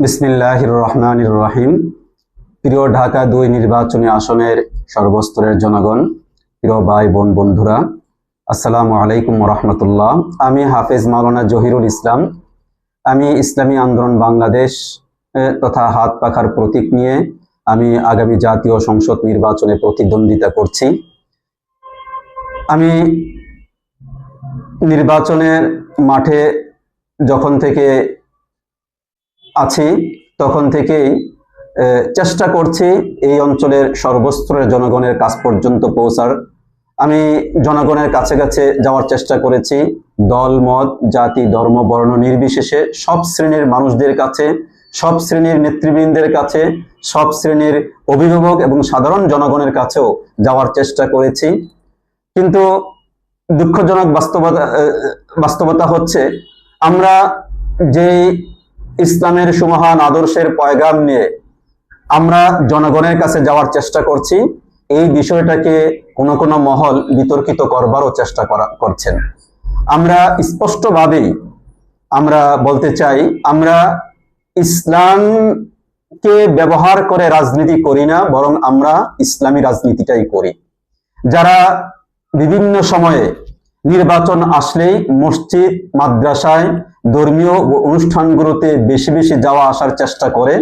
বিসমিল্লাহ রহমান রহিম প্রিয় ঢাকা দুই নির্বাচনী আসনের সর্বস্তরের জনগণ, প্রিয় ভাই, বোন, বন্ধুরা, আসসালামু আলাইকুম রহমতুল্লাহ। আমি হাফেজ মাওলানা জহিরুল ইসলাম। আমি ইসলামী আন্দোলন বাংলাদেশ তথা হাত পাখার প্রতীক নিয়ে আমি আগামী জাতীয় সংসদ নির্বাচনে প্রতিদ্বন্দ্বিতা করছি। আমি নির্বাচনের মাঠে যখন থেকে আছি, তখন থেকেই চেষ্টা করছি এই অঞ্চলের সর্বস্তরের জনগণের কাজ পর্যন্ত পৌঁছার। আমি জনগণের কাছে কাছে যাওয়ার চেষ্টা করেছি। দল, মত, জাতি, ধর্ম, বর্ণ নির্বিশেষে সব শ্রেণির মানুষদের কাছে, সব শ্রেণির নেতৃবৃন্দের কাছে, সব শ্রেণির অভিভাবক এবং সাধারণ জনগণের কাছেও যাওয়ার চেষ্টা করেছি। কিন্তু দুঃখজনক বাস্তবতা বাস্তবতা হচ্ছে, আমরা যে ইসলামের সুমহান আদর্শের পয়গাম নিয়ে আমরা জনগণের কাছে যাওয়ার চেষ্টা করছি। এই বিষয়টাকে কোনো কোনো মহল বিতর্কিত করবারও চেষ্টা করা, করছেন। আমরা স্পষ্টভাবেই আমরা বলতে চাই, আমরা ইসলামকে ব্যবহার করে রাজনীতি করি না, বরং আমরা ইসলামী রাজনীতিটাই করি। যারা বিভিন্ন সময়ে নির্বাচন আসলেই মসজিদ, মাদ্রাসায় ধর্মীয় অনুষ্ঠানগুলোতে বেশি বেশি যাওয়া আসার চেষ্টা করে।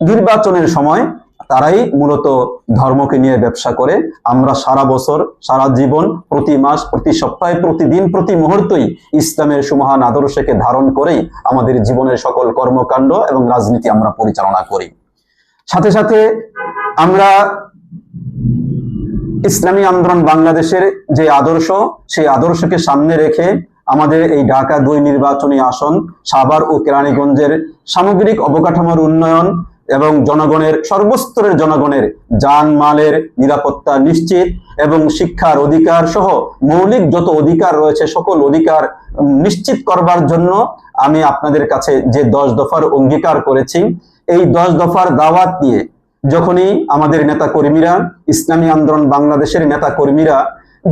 নির্বাচনের সময় তারাই মূলত ধর্মকে নিয়ে ব্যবসা করে। আমরা সারা বছর, সারা জীবন, প্রতি মাস, প্রতি সপ্তাহে, প্রতিদিন, প্রতি মুহূর্তই ইসলামের সুমহান আদর্শকে ধারণ করেই আমাদের জীবনের সকল কর্মকাণ্ড এবং রাজনীতি আমরা পরিচালনা করি। সাথে সাথে আমরা ইসলামী আন্দোলন বাংলাদেশের যে আদর্শ, সেই আদর্শকে সামনে রেখে আমাদের এই ঢাকা দুই নির্বাচনী আসন, সাভার ও কেরানীগঞ্জের সামগ্রিক অবকাঠামোর উন্নয়ন এবং জনগণের, সর্বস্তরের জনগণের জানমালের নিরাপত্তা নিশ্চিত এবং শিক্ষার অধিকার সহ মৌলিক যত অধিকার রয়েছে, সকল অধিকার নিশ্চিত করবার জন্য আমি আপনাদের কাছে যে দশ দফার অঙ্গীকার করেছি, এই দশ দফার দাওয়াত দিয়ে যখনই আমাদের নেতা কর্মীরা ইসলামী আন্দোলন বাংলাদেশের নেতা কর্মীরা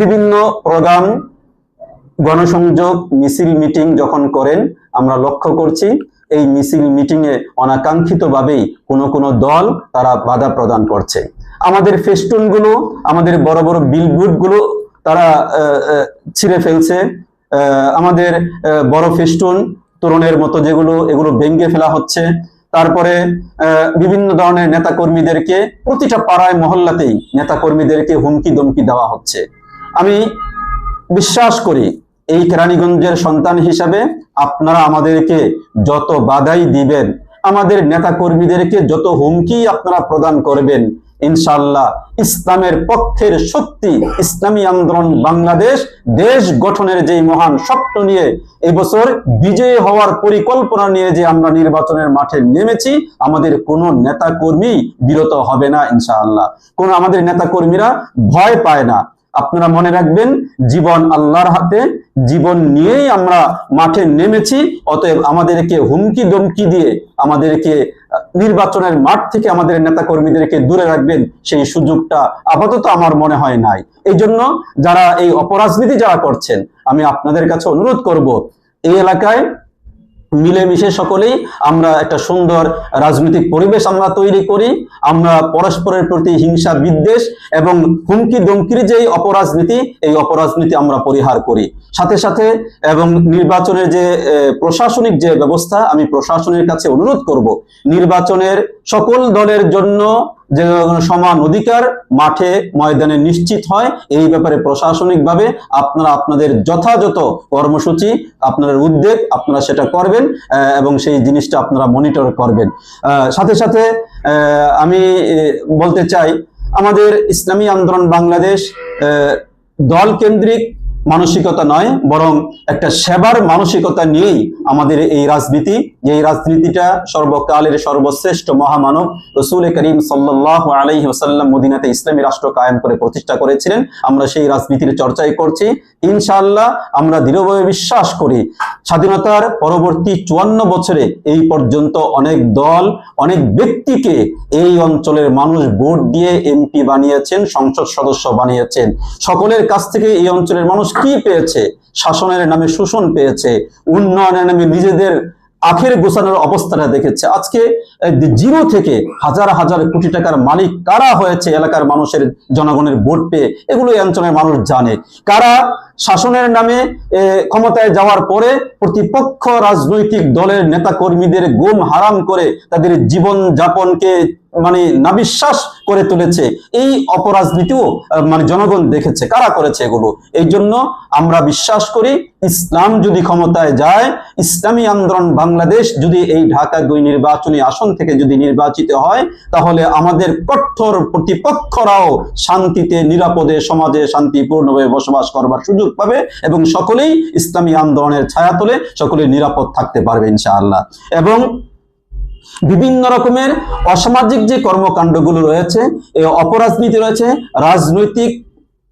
বিভিন্ন প্রোগ্রাম, গণসংযোগ, মিছিল, মিটিং যখন করেন, আমরা লক্ষ্য করছি এই মিছিল মিটিং এ অনাকাঙ্ক্ষিতভাবেই কোনো কোনো দল তারা বাধা প্রদান করছে। আমাদের ফেস্টুনগুলো আমাদের বড় বড় বিলবোর্ডগুলো তারা ছিঁড়ে ফেলছে। আমাদের বড় ফেস্টুন, তরুণের মতো যেগুলো, এগুলো ভেঙ্গে ফেলা হচ্ছে। তারপরে বিভিন্ন ধরনের নেতা কর্মীদেরকে প্রতিটা পাড়ায়, মহল্লাতেই নেতা কর্মীদেরকে হুমকি দমকি দেওয়া হচ্ছে। আমি বিশ্বাস করি, এই কেরানীগঞ্জের সন্তান হিসাবে আপনারা আমাদেরকে যত বাধাই দিবেন, আমাদের নেতা কর্মীদেরকে যত হুমকি আপনারা প্রদান করবেন ইনশাল্লাহ ইসলামের পক্ষের শক্তি, ইসলামী আন্দোলন বাংলাদেশ, দেশ গঠনের যে মহান স্বপ্ন নিয়ে এবছর বিজয়ী হওয়ার পরিকল্পনা নিয়ে যে আমরা নির্বাচনের মাঠে নেমেছি, আমাদের কোনো নেতা কর্মী বিরত হবে না ইনশাআল্লাহ। কোন আমাদের নেতা কর্মীরা ভয় পায় না। আপনারা মনে রাখবেন, জীবন আল্লাহর হাতে, জীবন নিয়েই আমরা মাঠে নেমেছি, অতএব আমাদেরকে হুমকি দমকি দিয়ে আমাদেরকে নির্বাচনের মাঠ থেকে আমাদের নেতা কর্মীদেরকে দূরে রাখবেন, সেই সুযোগটা আপাতত আমার মনে হয় নাই। এই জন্য যারা এই অপরাজনীতি যারা করছেন, আমি আপনাদের কাছে অনুরোধ করব, এই এলাকায় মিলেমিশে সকলেই আমরা একটা সুন্দর রাজনৈতিক পরিবেশ আমরা তৈরি করি, আমরা পরস্পরের প্রতি হিংসা, বিদ্বেষ এবং হুমকি দমকির যে অপরাজনীতি, এই অপরাজনীতি আমরা পরিহার করি। সাথে সাথে এবং নির্বাচনের যে প্রশাসনিক যে ব্যবস্থা, আমি প্রশাসনের কাছে অনুরোধ করব, নির্বাচনের সকল দলের জন্য যে সমান অধিকার মাঠে ময়দানে নিশ্চিত হয়, এই ব্যাপারে প্রশাসনিকভাবে আপনারা আপনাদের যথাযথ কর্মসূচি আপনাদের উদ্যোগ, আপনারা সেটা করবেন এবং সেই জিনিসটা আপনারা মনিটর করবেন। সাথে সাথে আমি বলতে চাই, আমাদের ইসলামী আন্দোলন বাংলাদেশ দল কেন্দ্রিক মানসিকতা নয়, বরং একটা সেবার মানসিকতা নিয়েই আমাদের এই রাজনীতি, যে এই রাজনীতিটা সর্বকালের সর্বশ্রেষ্ঠ মহামানব রসুল করিম সাল্লাহ আলাইহি ওসাল্লাম মদিনাতে ইসলামী রাষ্ট্র কায়েম করে প্রতিষ্ঠা করেছিলেন। আমরা সেই রাজনীতির চর্চাই করছি। ইনশাআল্লাহ আমরা দৃঢ়ভাবে বিশ্বাস করি স্বাধীনতার পরবর্তী চুয়ান্ন বছরে এই পর্যন্ত অনেক দল, অনেক ব্যক্তিকে এই অঞ্চলের মানুষ ভোট দিয়ে এমপি বানিয়েছেন, সংসদ সদস্য বানিয়েছেন। সকলের কাছ থেকে এই অঞ্চলের মানুষ কি পেয়েছে? শাসনের নামে শোষণ পেয়েছে, উন্নয়নের নামে নিজেদের আখের গোছানোর অবস্থাটা দেখেছে। আজকে জিরো থেকে হাজার হাজার কোটি টাকার মালিক কারা হয়েছে এলাকার মানুষের, জনগণের ভোট পেয়ে? এগুলো এই অঞ্চলের মানুষ জানে। কারা শাসনের নামে ক্ষমতায় যাওয়ার পরে প্রতিপক্ষ রাজনৈতিক দলের নেতা কর্মীদের গুম হারাম করে তাদের জীবন যাপনকে মানে নাবিশ্বাস করে তুলেছে। এই অপরাজনীতিও মানে জনগণ দেখেছে। কারা করেছে এগুলো? এই জন্য আমরা বিশ্বাস করি, ইসলাম যদি ক্ষমতায় যায়, ইসলামী আন্দোলন বাংলাদেশ যদি এই ঢাকা দুই নির্বাচনী আসন থেকে যদি নির্বাচিত হয়, তাহলে আমাদের কঠোর প্রতিপক্ষরাও শান্তিতে, নিরাপদে সমাজে শান্তিপূর্ণভাবে বসবাস করবার সুযোগ পাবে এবং সকলেই ইসলামী আন্দোলনের ছায়াতলে সকলে নিরাপদ থাকতে পারবে ইনশাআল্লাহ। এবং বিভিন্ন রকমের অসামাজিক যে কর্মকাণ্ডগুলো রয়েছে এই অপরাজনীতি রয়েছে রাজনৈতিক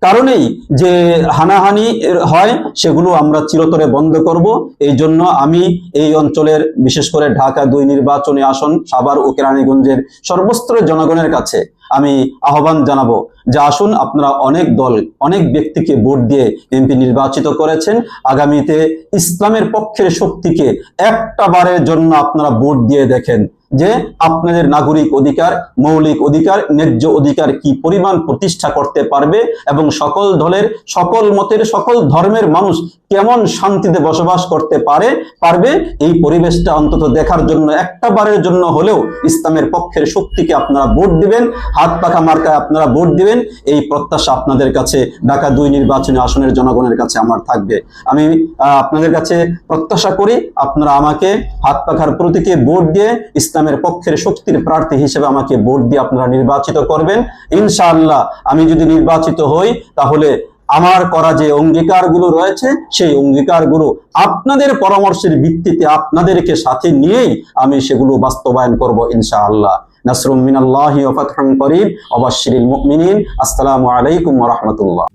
কারণেই যে হানাহানি হয়, সেগুলো আমরা চিরতরে বন্ধ করব। এই জন্য আমি এই অঞ্চলের, বিশেষ করে ঢাকা দুই নির্বাচনী আসন, সাভার ও কেরানীগঞ্জের সর্বস্তরের জনগণের কাছে আমি আহ্বান জানাব যে আসুন আপনারা অনেক দল, অনেক ব্যক্তিকে ভোট দিয়ে এমপি নির্বাচিত করেছেন। আগামীতে ইসলামের পক্ষের শক্তিকে একটা বারের জন্য আপনারা ভোট দিয়ে দেখেন। যে আপনাদের নাগরিক অধিকার, মৌলিক অধিকার, ন্যায্য অধিকার কি পরিমাণ প্রতিষ্ঠা করতে পারবে এবং সকল দলের, সকল মতের, সকল ধর্মের মানুষ কেমন শান্তিতে বসবাস করতে পারে, পারবে? এই পরিবেশটা অন্তত দেখার জন্য একটা বারের জন্য হলেও ইসলামের পক্ষের শক্তিকে আপনারা ভোট দিবেন, হাত পাখা মার্কায় আপনারা ভোট দিবেন, এই প্রত্যাশা আপনাদের কাছে ঢাকা দুই নির্বাচনী আসনের জনগণের কাছে আমার থাকবে। আমি আপনাদের কাছে প্রত্যাশা করি, আপনারা আমাকে হাত পাখার প্রতীকে ভোট দিয়ে ইসলামের পক্ষের শক্তির প্রার্থী হিসেবে আমাকে ভোট দিয়ে আপনারা নির্বাচিত করবেন। ইনশাআল্লাহ আমি যদি নির্বাচিত হই, তাহলে আমার করা যে অঙ্গীকারগুলো রয়েছে, সেই অঙ্গীকারগুলো আপনাদের পরামর্শের ভিত্তিতে আপনাদেরকে সাথে নিয়েই আমি সেগুলো বাস্তবায়ন করব ইনশাআল্লাহ। নাসরুম মিনাল্লাহি ওয়া ফাতহুন করিব ওয়া মুমিনিন। আসসালামু আলাইকুম ওয়া রাহমাতুল্লাহ।